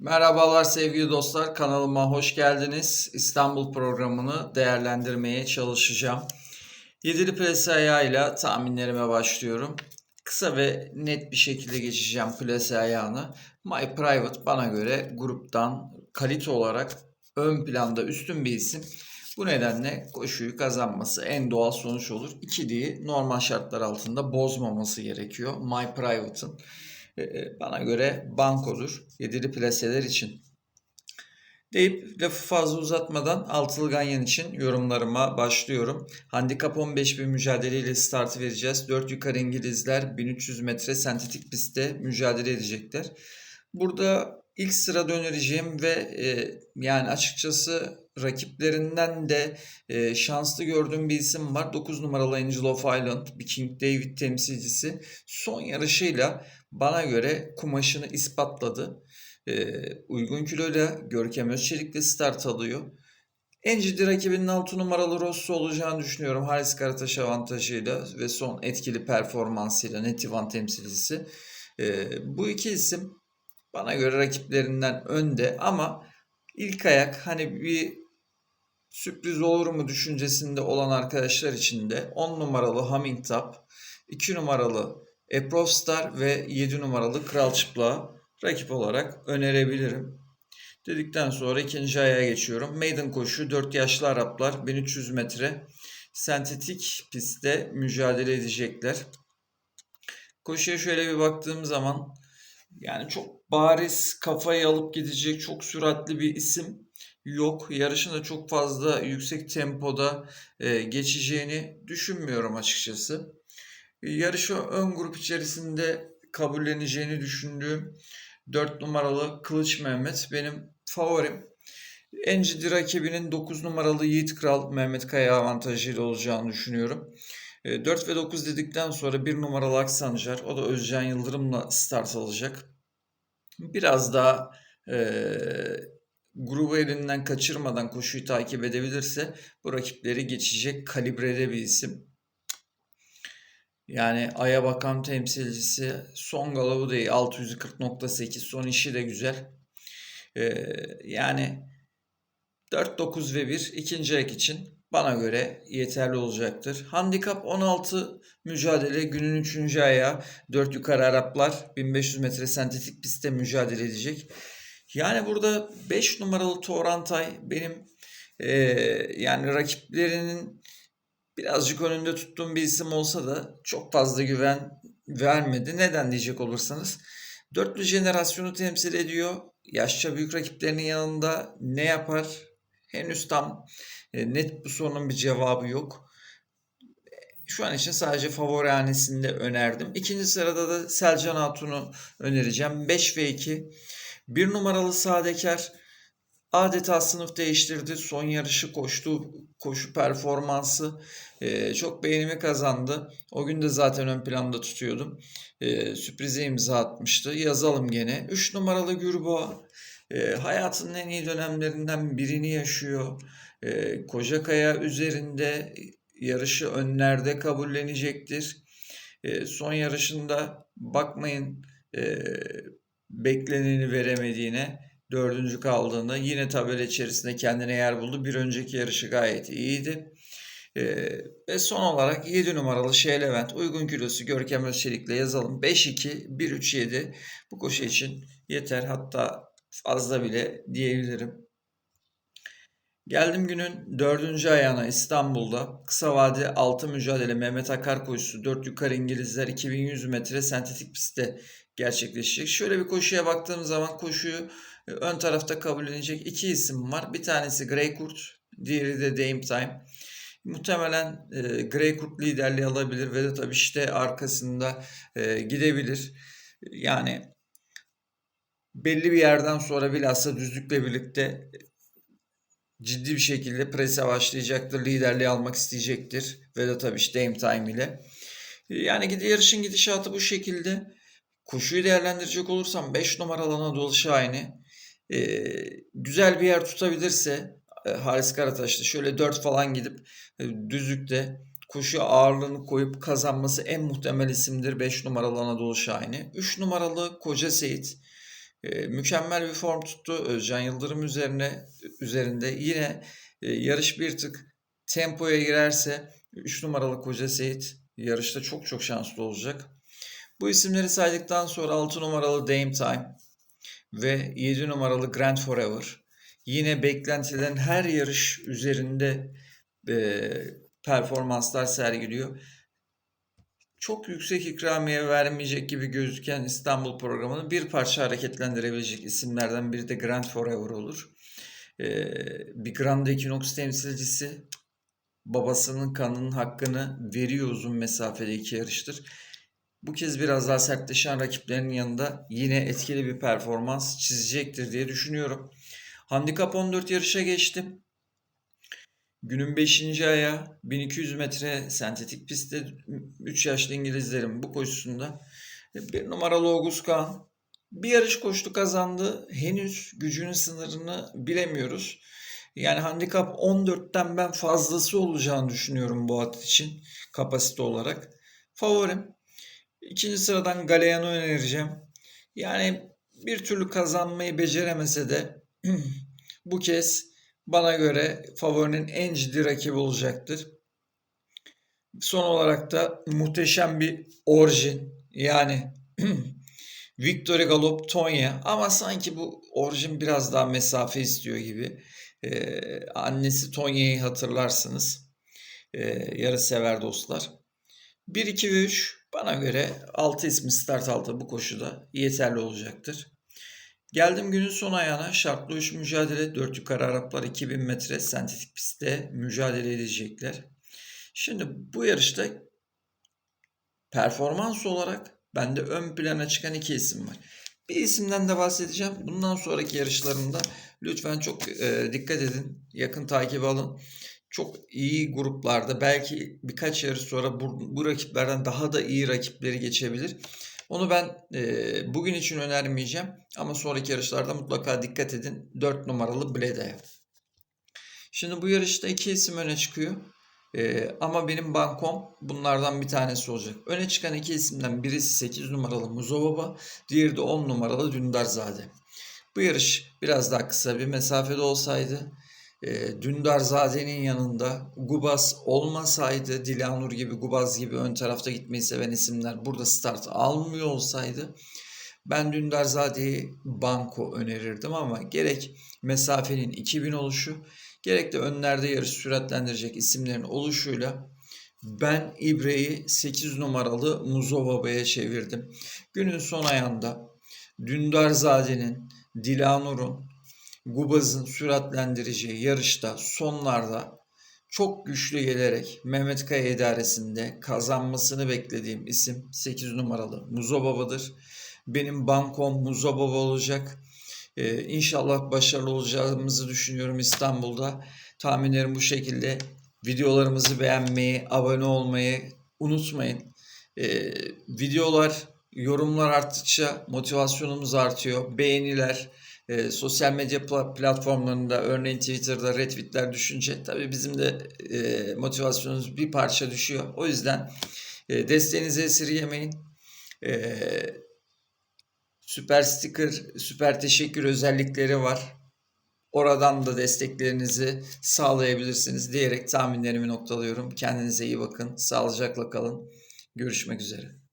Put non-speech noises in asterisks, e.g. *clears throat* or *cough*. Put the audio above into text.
Merhabalar sevgili dostlar, kanalıma hoş geldiniz. İstanbul programını değerlendirmeye çalışacağım. Yedili plase ayağıyla tahminlerime başlıyorum. Kısa ve net bir şekilde geçeceğim plase ayağını. My Private bana göre gruptan kalite olarak ön planda üstün bir isim. Bu nedenle koşuyu kazanması en doğal sonuç olur. İkiliyi normal şartlar altında bozmaması gerekiyor. My Private'ın. E, e, bana göre bankodur. Yedili plaseler için. Deyip lafı fazla uzatmadan altılı ganyan için yorumlarıma başlıyorum. Handikap 15 bir mücadeleyle startı vereceğiz. 4 yukarı İngilizler 1300 metre sentetik pistte mücadele edecekler. Burada ilk sırada önereceğim ve e, yani açıkçası rakiplerinden de e, şanslı gördüğüm bir isim var. 9 numaralı Angel of Island, bir King David temsilcisi. Son yarışıyla bana göre kumaşını ispatladı. E, uygun kiloyla Görkem Özçelik'le start alıyor. En rakibinin 6 numaralı Rossi olacağını düşünüyorum. Haris Karataş avantajıyla ve son etkili performansıyla Netivan temsilcisi. E, bu iki isim bana göre rakiplerinden önde ama ilk ayak hani bir sürpriz olur mu düşüncesinde olan arkadaşlar için de 10 numaralı Humming Top, 2 numaralı Approach Star ve 7 numaralı Kral Çıplağı rakip olarak önerebilirim. Dedikten sonra ikinci ayağa geçiyorum. Maiden koşu 4 yaşlı Araplar 1300 metre sentetik pistte mücadele edecekler. Koşuya şöyle bir baktığım zaman yani çok bariz kafayı alıp gidecek çok süratli bir isim yok. Yarışın da çok fazla yüksek tempoda e, geçeceğini düşünmüyorum açıkçası. Yarışı ön grup içerisinde kabulleneceğini düşündüğüm 4 numaralı Kılıç Mehmet benim favorim. En ciddi rakibinin 9 numaralı Yiğit Kral Mehmet Kaya avantajıyla olacağını düşünüyorum. 4 ve 9 dedikten sonra 1 numaralı Aksancar o da Özcan Yıldırım'la start alacak. Biraz daha e, grubu elinden kaçırmadan koşuyu takip edebilirse bu rakipleri geçecek kalibrede bir isim. Yani Ay'a bakan temsilcisi son galobu değil 640.8 son işi de güzel. Ee, yani 4, 9 ve 1 ikinci ayak için bana göre yeterli olacaktır. Handikap 16 mücadele günün 3. ayağı 4 yukarı Araplar 1500 metre sentetik pistte mücadele edecek. Yani burada 5 numaralı Torantay benim e, yani rakiplerinin birazcık önünde tuttuğum bir isim olsa da çok fazla güven vermedi. Neden diyecek olursanız dörtlü jenerasyonu temsil ediyor. Yaşça büyük rakiplerinin yanında ne yapar? Henüz tam e, net bu sorunun bir cevabı yok. Şu an için sadece favori hanesinde önerdim. İkinci sırada da Selcan Hatun'u önereceğim. 5 ve 2. Bir numaralı Sadekar adeta sınıf değiştirdi. Son yarışı koştu. Koşu performansı e, çok beğenimi kazandı. O gün de zaten ön planda tutuyordum. E, sürprize imza atmıştı. Yazalım gene. 3 numaralı Gürboğa e, hayatının en iyi dönemlerinden birini yaşıyor. E, Kocakaya üzerinde yarışı önlerde kabullenecektir. E, son yarışında bakmayın e, bekleneni veremediğine dördüncü kaldığında yine tabela içerisinde kendine yer buldu. Bir önceki yarışı gayet iyiydi. Ee, ve son olarak 7 numaralı Şey Levent uygun kilosu Görkem Özçelik'le yazalım. 5-2-1-3-7 bu koşu için yeter hatta fazla bile diyebilirim. Geldim günün dördüncü ayağına İstanbul'da. Kısa vade 6 mücadele Mehmet Akar koşusu 4 yukarı İngilizler 2100 metre sentetik pistte gerçekleşecek. Şöyle bir koşuya baktığım zaman koşuyu e, ön tarafta kabullenecek iki isim var. Bir tanesi Grey Kurt, diğeri de Dame Time. Muhtemelen e, Grey Kurt liderliği alabilir ve de tabii işte arkasında e, gidebilir. Yani belli bir yerden sonra bilhassa düzlükle birlikte ciddi bir şekilde prese başlayacaktır. Liderliği almak isteyecektir. Ve de tabii işte Dame Time ile. Yani gidi yarışın gidişatı bu şekilde. Koşuyu değerlendirecek olursam 5 numaralı Anadolu Şahin'i e, güzel bir yer tutabilirse e, Haris Karataş'ta şöyle 4 falan gidip e, düzlükte koşu ağırlığını koyup kazanması en muhtemel isimdir 5 numaralı Anadolu Şahin'i. 3 numaralı Koca Seyit E, mükemmel bir form tuttu. Özcan Yıldırım üzerine üzerinde yine e, yarış bir tık tempoya girerse 3 numaralı Koca Seyit yarışta çok çok şanslı olacak. Bu isimleri saydıktan sonra 6 numaralı Dame Time ve 7 numaralı Grand Forever yine beklentilerin her yarış üzerinde e, performanslar sergiliyor. Çok yüksek ikramiye vermeyecek gibi gözüken İstanbul programını bir parça hareketlendirebilecek isimlerden biri de Grand Forever olur. E, bir Grand Equinox temsilcisi babasının kanının hakkını veriyor uzun mesafede iki yarıştır. Bu kez biraz daha sertleşen rakiplerinin yanında yine etkili bir performans çizecektir diye düşünüyorum. Handikap 14 yarışa geçtim. Günün 5. aya 1200 metre sentetik pistte 3 yaşlı İngilizlerin bu koşusunda bir numaralı August Kağan bir yarış koştu kazandı. Henüz gücünün sınırını bilemiyoruz. Yani handikap 14'ten ben fazlası olacağını düşünüyorum bu at için kapasite olarak. Favorim. İkinci sıradan Galeyan'ı önereceğim. Yani bir türlü kazanmayı beceremese de *clears throat* bu kez bana göre favorinin en ciddi rakibi olacaktır. Son olarak da muhteşem bir orijin yani *clears throat* Victory Galop Tonya ama sanki bu orijin biraz daha mesafe istiyor gibi. Ee, annesi Tonya'yı hatırlarsınız. Ee, yarı sever dostlar. 1, 2 ve 3 bana göre 6 ismi start altı bu koşuda yeterli olacaktır. Geldim günün son ayağına. Şartlı uç mücadele. 4 yukarı Araplar 2000 metre sentetik pistte mücadele edecekler. Şimdi bu yarışta performans olarak bende ön plana çıkan iki isim var. Bir isimden de bahsedeceğim. Bundan sonraki yarışlarımda lütfen çok e, dikkat edin. Yakın takip alın. Çok iyi gruplarda belki birkaç yarış sonra bu, bu rakiplerden daha da iyi rakipleri geçebilir. Onu ben e, bugün için önermeyeceğim ama sonraki yarışlarda mutlaka dikkat edin. 4 numaralı Bleda'ya. Şimdi bu yarışta iki isim öne çıkıyor. E, ama benim bankom bunlardan bir tanesi olacak. Öne çıkan iki isimden birisi 8 numaralı Muzovaba, diğeri de 10 numaralı Dündarzade. Bu yarış biraz daha kısa bir mesafede olsaydı e, Dündarzade'nin yanında Gubas olmasaydı Dilanur gibi Gubaz gibi ön tarafta gitmeyi seven isimler burada start almıyor olsaydı ben Dündarzade'yi banko önerirdim ama gerek mesafenin 2000 oluşu gerek de önlerde yarış süratlendirecek isimlerin oluşuyla ben İbre'yi 8 numaralı Muzovaba'ya çevirdim. Günün son ayında Dündarzade'nin, Dilanur'un, Gubaz'ın süratlendireceği yarışta sonlarda çok güçlü gelerek Mehmet Kaya idaresinde kazanmasını beklediğim isim 8 numaralı Muzo Baba'dır. Benim bankom Muzo Baba olacak. Ee, inşallah başarılı olacağımızı düşünüyorum İstanbul'da. Tahminlerim bu şekilde. Videolarımızı beğenmeyi, abone olmayı unutmayın. Ee, videolar, yorumlar arttıkça motivasyonumuz artıyor. Beğeniler, e, sosyal medya platformlarında örneğin Twitter'da retweetler düşünce tabii bizim de e, motivasyonumuz bir parça düşüyor. O yüzden e, desteğinizi esirgemeyin. E, süper sticker, süper teşekkür özellikleri var. Oradan da desteklerinizi sağlayabilirsiniz diyerek tahminlerimi noktalıyorum. Kendinize iyi bakın. Sağlıcakla kalın. Görüşmek üzere.